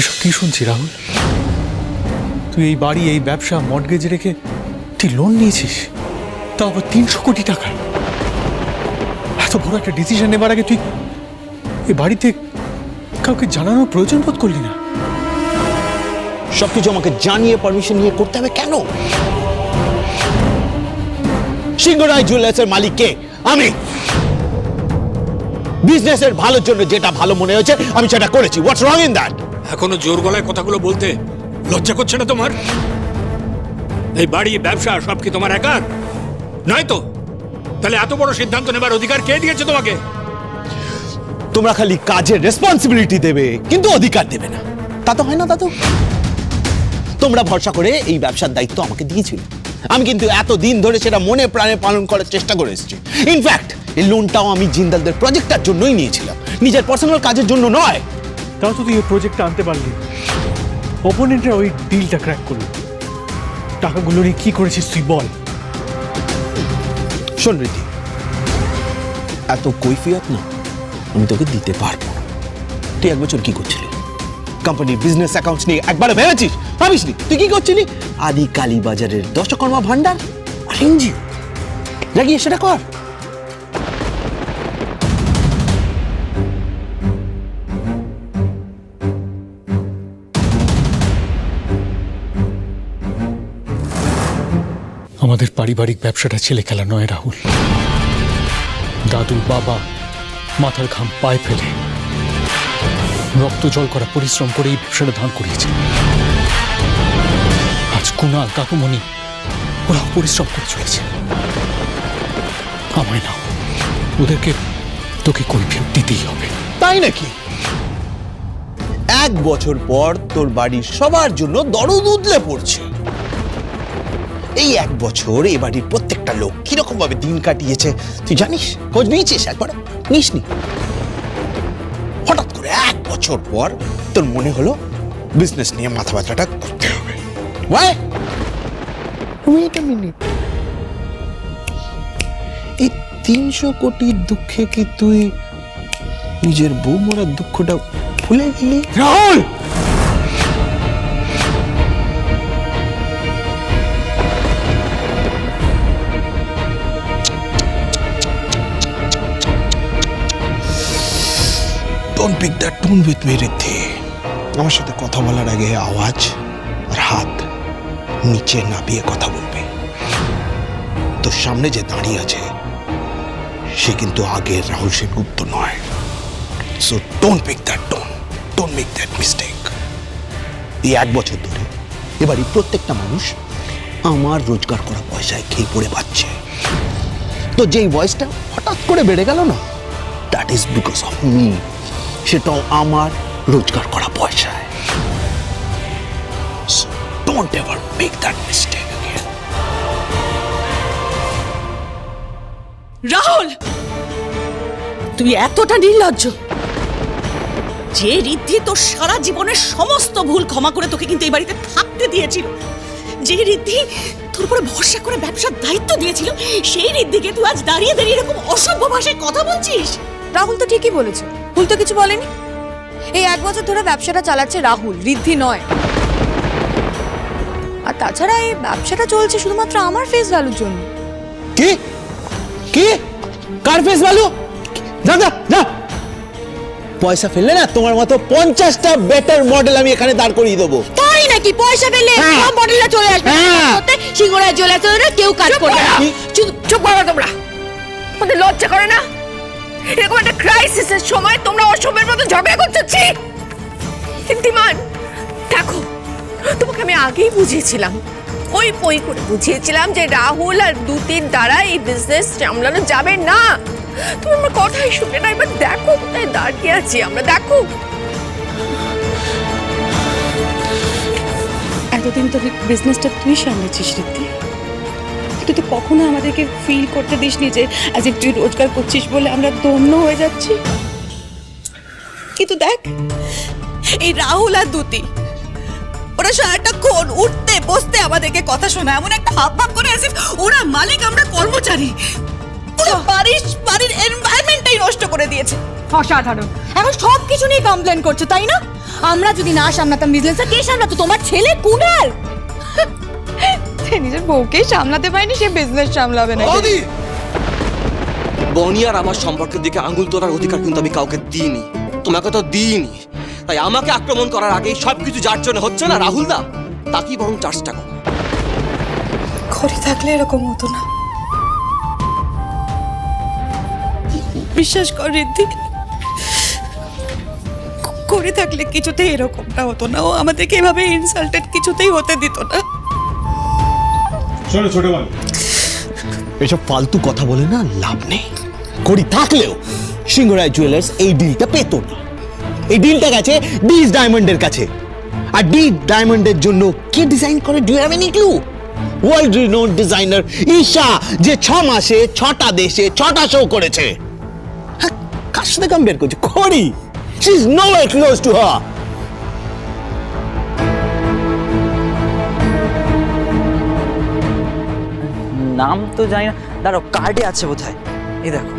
এসব কি শুনছি, রাহুল? তুই এই বাড়ি, এই ব্যবসা মর্টগেজ রেখে তুই লোন নিয়েছিস? তাও আবার তিনশো কোটি টাকা। এত বড় একটা ডিসিশন নেবার আগে তুই এই বাড়িতে কাউকে জানানোর প্রয়োজন বোধ করলি না? সবকিছু আমাকে জানিয়ে পারমিশন নিয়ে করতে হবে কেন? সিংহরায় জুয়েলার্সের মালিক কে আমি বিজনেসের ভালোর জন্য যেটা ভালো মনে হয়েছে, আমি সেটা করেছি। হোয়াটস রং ইন দ্যাট এখনও জোর গলায় কথাগুলো বলতে লজ্জা করছে না তোমার? এই বাড়ি, ব্যবসা, সব কি তোমার একার? নয় তো? তাহলে এত বড় সিদ্ধান্ত নেবার অধিকার কে দিয়েছে তোমাকে? তোমরা খালি কাজের রেসপন্সিবিলিটি দেবে, কিন্তু অধিকার দেবে না। তা তো হয় না, দাদু। তোমরা ভরসা করে এই ব্যবসার দায়িত্ব আমাকে দিয়েছিল। আমি কিন্তু এত দিন ধরে সেটা মনে প্রাণে পালন করার চেষ্টা করে এসেছি। ইনফ্যাক্ট এই লোনটাও আমি জিন্দালদের প্রজেক্টটার জন্যই নিয়েছিলাম। নিজের পার্সোনাল কাজের জন্য নয় তাও তো তুই এই প্রজেক্টটা আনতে পারলি। ওপোনেন্টরা ওই ডিলটা ক্র্যাক করল। টাকাগুলো নিয়ে কি করেছিস তুই বল। শোন রীতি, এত কৈফিয়ত না, আমি তোকে দিতে পারব না। তুই এক বছর কি করছিলি? কোম্পানির বিজনেস অ্যাকাউন্টস নিয়ে একবার ভেবেছিস? ভাবিসনি? তুই কি করছিলি? আদি কালী বাজারের দশকর্মা ভান্ডার আর এনজিও। লাগিয়ে সেটা কর। আমাদের পারিবারিক ব্যবসাটা ছেলে খেলা নয়, রাহুল। দাদু বাবা মাথার ঘাম পায়ে ফেলে। রক্ত জল করা পরিশ্রম করে এই ব্যবসাটা ধান করিয়েছে আজ কুণাল, কাকুমণি, ওরাও পরিশ্রম করে চলেছে। আমায় না ওদেরকে তোকে কৈফিয়ত দিতেই হবে। তাই নাকি? এক বছর পর তোর বাড়ির সবার জন্য দরদ উদলে পড়ছে। এই এক বছর এ বাড়ির প্রত্যেকটা লোক কীরকম ভাবে দিন কাটিয়েছে? তুই জানিস? খোঁজ নিয়েছিস একবার? নিসনি। হঠাৎ করে এক বছর পর তোর মনে হলো বিজনেস নিয়ে মাথা ব্যথাটা করতে হবে। ওয়াই ওয়েট মিনিট এই তিনশো কোটির দুঃখে কি তুই নিজের বউ মরার দুঃখটা ভুলে গেলি? Rahul! Don't pick that tone with me Riddhi আমার সাথে কথা বলার আগে আওয়াজ আর হাত নিচে নাপিয়ে কথা বলবে। তোর সামনে যে দাঁড়িয়ে আছে, সে কিন্তু আগের রাহুল সেনগুপ্ত নয়। So don't pick that tone don't make that mistake এই এক বছর ধরে এবারই প্রত্যেকটা মানুষ আমার রোজগার করা পয়সায় খেয়ে পড়ে পাচ্ছে তো যেই ভয়েসটা হঠাৎ করে বেড়ে গেল না that is because of me সেটাও আমার রোজগার করা পয়সায়। Don't ever make that mistake Rahul! তুই এতটা নির্লজ্জ। যে রিদ্ধি তোর সারা জীবনের সমস্ত ভুল ক্ষমা করে তোকে কিন্তু এই বাড়িতে থাকতে দিয়েছিল যে রিদ্ধি তোর উপরে ভরসা করে ব্যবসার দায়িত্ব দিয়েছিল সেই রিদ্ধিকে তুই আজ দাঁড়িয়ে দাঁড়িয়ে এরকম অসভ্য ভাষায় কথা বলছিস? রাহুল তো ঠিকই বলেছে। ভুল তো কিছু বলেনি। এই এক বছর ধরে ব্যবসাটা চালাচ্ছে রাহুল ঋদ্ধি নয়। আর তাছাড়া এই ব্যবসাটা চলছে শুধুমাত্র আমার ফেস ভ্যালুর জন্য। কি? কি? কার ফেস ভ্যালু যা যা যা। পয়সা ফেললে না তোমার মতো পঞ্চাশটা বেটার মডেল আমি এখানে দাঁড় করিয়ে দেবো। তাই নাকি? পয়সা পেলে হ্যাঁ। সব মডেলটা চলে আসবে। সিঙ্গুরায় চলে আসবে কেউ কাজ করবে না। চুপ চুপ করো তোমরা। তোমাদের লজ্জা করে না। এরকম একটা ক্রাইসিসের সময় তোমরা অসমের মতো ঝগড়া করতেছি কীর্তিমান দেখো, তোমাকে আমি আগেই বুঝিয়েছিলাম। ওই পই করে বুঝিয়েছিলাম যে রাহুল আর দুতির দ্বারা এই বিজনেস সামলানো যাবে না। তুমি আমার কথাই শুনে না, এবার দেখো কোথায় দাঁড়িয়ে আছি আমরা, দেখো। এতদিন তো বিজনেসটা তুই সামলেছিস ঋদ্ধি তুই তো কখনো আমাদেরকে ফিল করতে দিসনি যে আজ তুই রোজগার করছিস বলে আমরা দন্য হয়ে যাচ্ছি? কিন্তু দেখ এই রাহুল আর দুতি ওরা সারাটা ক্ষণ উঠতে বসতে আমাদেরকে কথা শোনায় এমন একটা হাব ভাব করে আসে ওরা মালিক আমরা কর্মচারী। পুরো বাড়ির বাড়ির এনভায়রনমেন্টটাই নষ্ট করে দিয়েছে। অসাধারণ। এখন সব কিছু নিয়ে কমপ্লেন করছ তাই না? আমরা যদি না সামলাতাম বিজনেসটা কে সামলাতো? তোমার ছেলে কুনাল সে নিজের বউকেই সামলাতে পারেনি সে বিজনেস সামলাবে না বনি আর আমার সম্পর্কের দিকে আঙুল তোলার অধিকার কিন্তু আমি কাউকে দিইনি। তোমাকে তো দিইনি। তাই আমাকে আক্রমণ করার আগেই সবকিছু যার জন্য হচ্ছে না রাহুল দা? তাকেই বরং চার্জটা করো। খড়ি থাকলে এরকম হতো না। বিশ্বাস কর রিদ্ধি করে থাকলে কিছুতেই এরকমটা হতো না। ও আমাদেরকে এভাবে ইনসাল্টেড কিছুতেই হতে দিত না। এসব ফালতু কথা বলে না লাভ নেই। করি থাকলেও সিংহরায় জুয়েলার্স এই ডিলটা পেত না। এই ডিলটা গেছে ডিজ ডায়মন্ডের কাছে। আর ডি ডায়মন্ডের জন্য কে ডিজাইন করে do have any clue world renowned designer Isha যে ছ মাসে ছটা দেশে ছটা শো করেছে। হ্যাঁ, কার সাথে কম্পেয়ার করছে? খড়ি she is no close to her নাম তো জানি না। দাঁড়াও কার্ডে আছে বোধহয়। এই দেখো।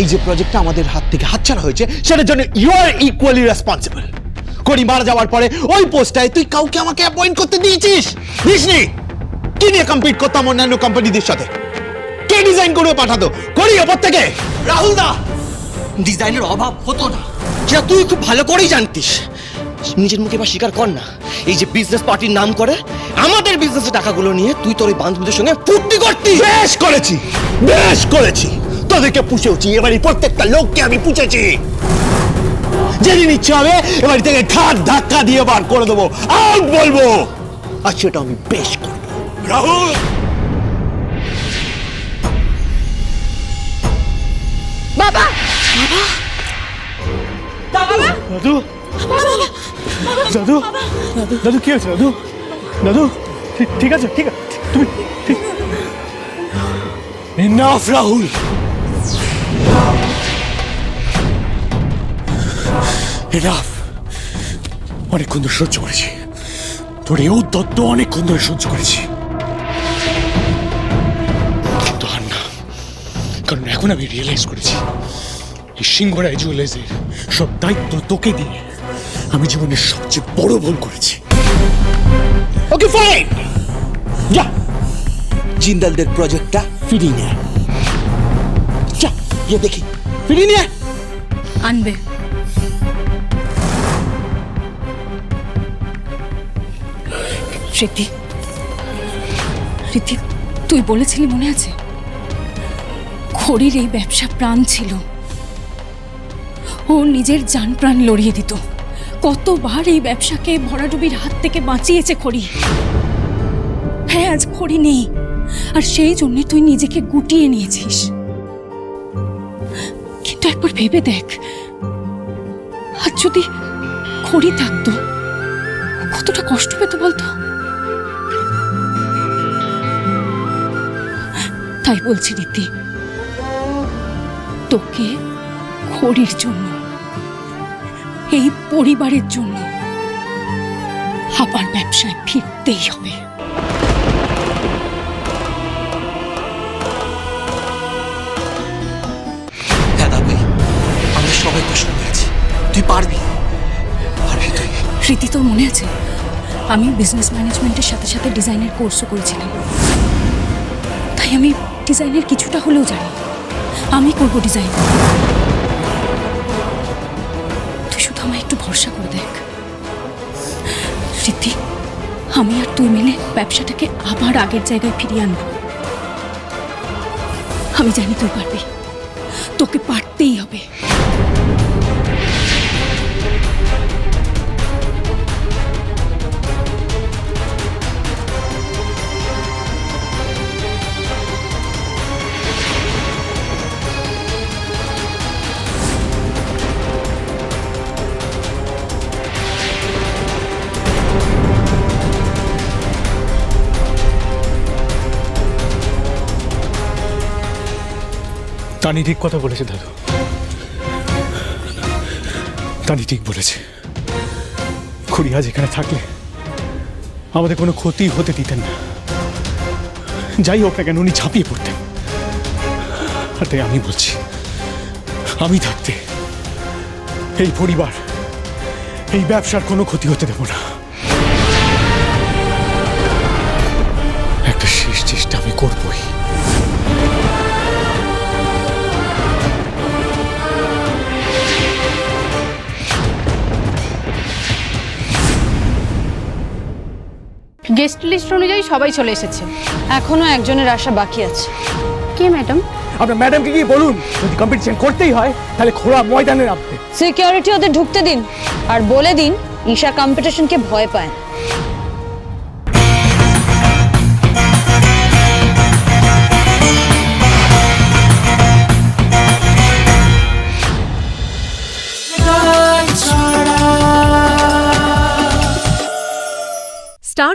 এই যে প্রজেক্টটা আমাদের হাত থেকে হাতছাড়া হয়েছে, সেটার জন্য ইউ আর ইকুয়ালি রেসপন্সিবল করি মারা যাওয়ার পরে ওই পোস্টটায় তুই কাউকে আমাকে অ্যাপয়েন্ট করতে দিয়েছিস? দিসনি। কি নিয়ে কম্পিট করতাম অন্যান্য কোম্পানিদের সাথে? কে ডিজাইন করে পাঠাতো? করি ওপর থেকে রাহুল দা ডিজাইনের অভাব হতো না। যেটা তুই খুব ভালো করেই জানতিস। নিজের মুখে বা স্বীকার কর না। এই যে বিজনেস পার্টির নাম করে আমাদের বিজনেসের টাকাগুলো নিয়ে তুই তোর ওই বান্ধবীদের সঙ্গে ফুর্তি করতি বেশ করেছি বেশ করেছি। তোদেরকে পুষেওছি এবারে প্রত্যেকটা লোককে আমি পুষেছি। যেদিন ইচ্ছে হবে এবারে থেকে ঘাট ধাক্কা দিয়ে বার করে দেবো। আউট বলব। আর সেটা আমি বেশ করব। রাহুল! বাবা! দাদু! দাদু! দাদু কি হয়েছে দাদু? দাদু ঠিক- ঠিক আছে ঠিক আছে তুমি এনাফ রাহুল এনাফ অনেকক্ষণ ধরে সহ্য করেছি। তোর এই উদ্যত্ত অনেকক্ষণ ধরে সহ্য করেছি। কারণ এখন আমি রিয়েলাইজ করেছি এই সিংহরায় জুয়েলার্সের সব দায়িত্ব তোকে দিয়ে আমি জীবনের সবচেয়ে বড় ভুল করেছি। ওকে ফাইন যা। জিন্দালদের প্রজেক্টটা ফিরিয়ে নে। যা গিয়ে দেখি। ফিরিয়ে নিয়ে আনবে। রীতি রীতি তুই বলেছিলি মনে আছে? খড়ির এই ব্যবসা প্রাণ ছিল। ও নিজের যান প্রাণ লড়িয়ে দিত। কতবার এই ব্যবসাকে ভরাডুবির হাত থেকে বাঁচিয়েছে খড়ি। হ্যাঁ আজ খড়ি নেই। আর সেই জন্য তুই নিজেকে গুটিয়ে নিয়েছিস। কিন্তু একবার ভেবে দেখ আর যদি খড়ি থাকতো, কতটা কষ্ট পেত বলতো? তাই বলছি রীতি তোকে খড়ির জন্য এই পরিবারের জন্য আবার ব্যবসায় ফিরতেই হবে। হ্যাঁ আমরা সবাই তোর সঙ্গে আছি। তুই পারবি? পারবি তুই। রীতি তোর মনে আছে? আমি বিজনেস ম্যানেজমেন্টের সাথে সাথে ডিজাইনের কোর্সও করেছিলাম। তাই আমি ডিজাইনের কিছুটা হলেও জানি। আমি করব ডিজাইন তুই শুধু আমায় একটু ভরসা করে দেখ। রীতি আমি আর তুই মিলে ব্যবসাটাকে আবার আগের জায়গায় ফিরিয়ে আনব। আমি জানি তুই পারবি। তোকে পারতেই তানি ঠিক কথা বলেছে, দাদু। তানি ঠিক বলেছে। খুড়ি আজ এখানে থাকলে আমাদের কোনো ক্ষতি হতে দিতেন না। যাই হোক না কেন, উনি ঝাঁপিয়ে পড়তেন। আর তাই আমি বলছি, আমি থাকতে এই পরিবার, এই ব্যবসার কোনো ক্ষতি হতে দেব না। গেস্ট লিস্ট অনুযায়ী সবাই চলে এসেছে। এখনও একজনের আশা বাকি আছে। কে ম্যাডাম? আপনার ম্যাডামকে গিয়ে বলুন যদি কম্পিটিশন করতেই হয় তাহলে খোলা ময়দানে নামতে সিকিউরিটি ওদের ঢুকতে দিন। আর বলে দিন ঈশা কম্পিটিশনকে ভয় পায় না।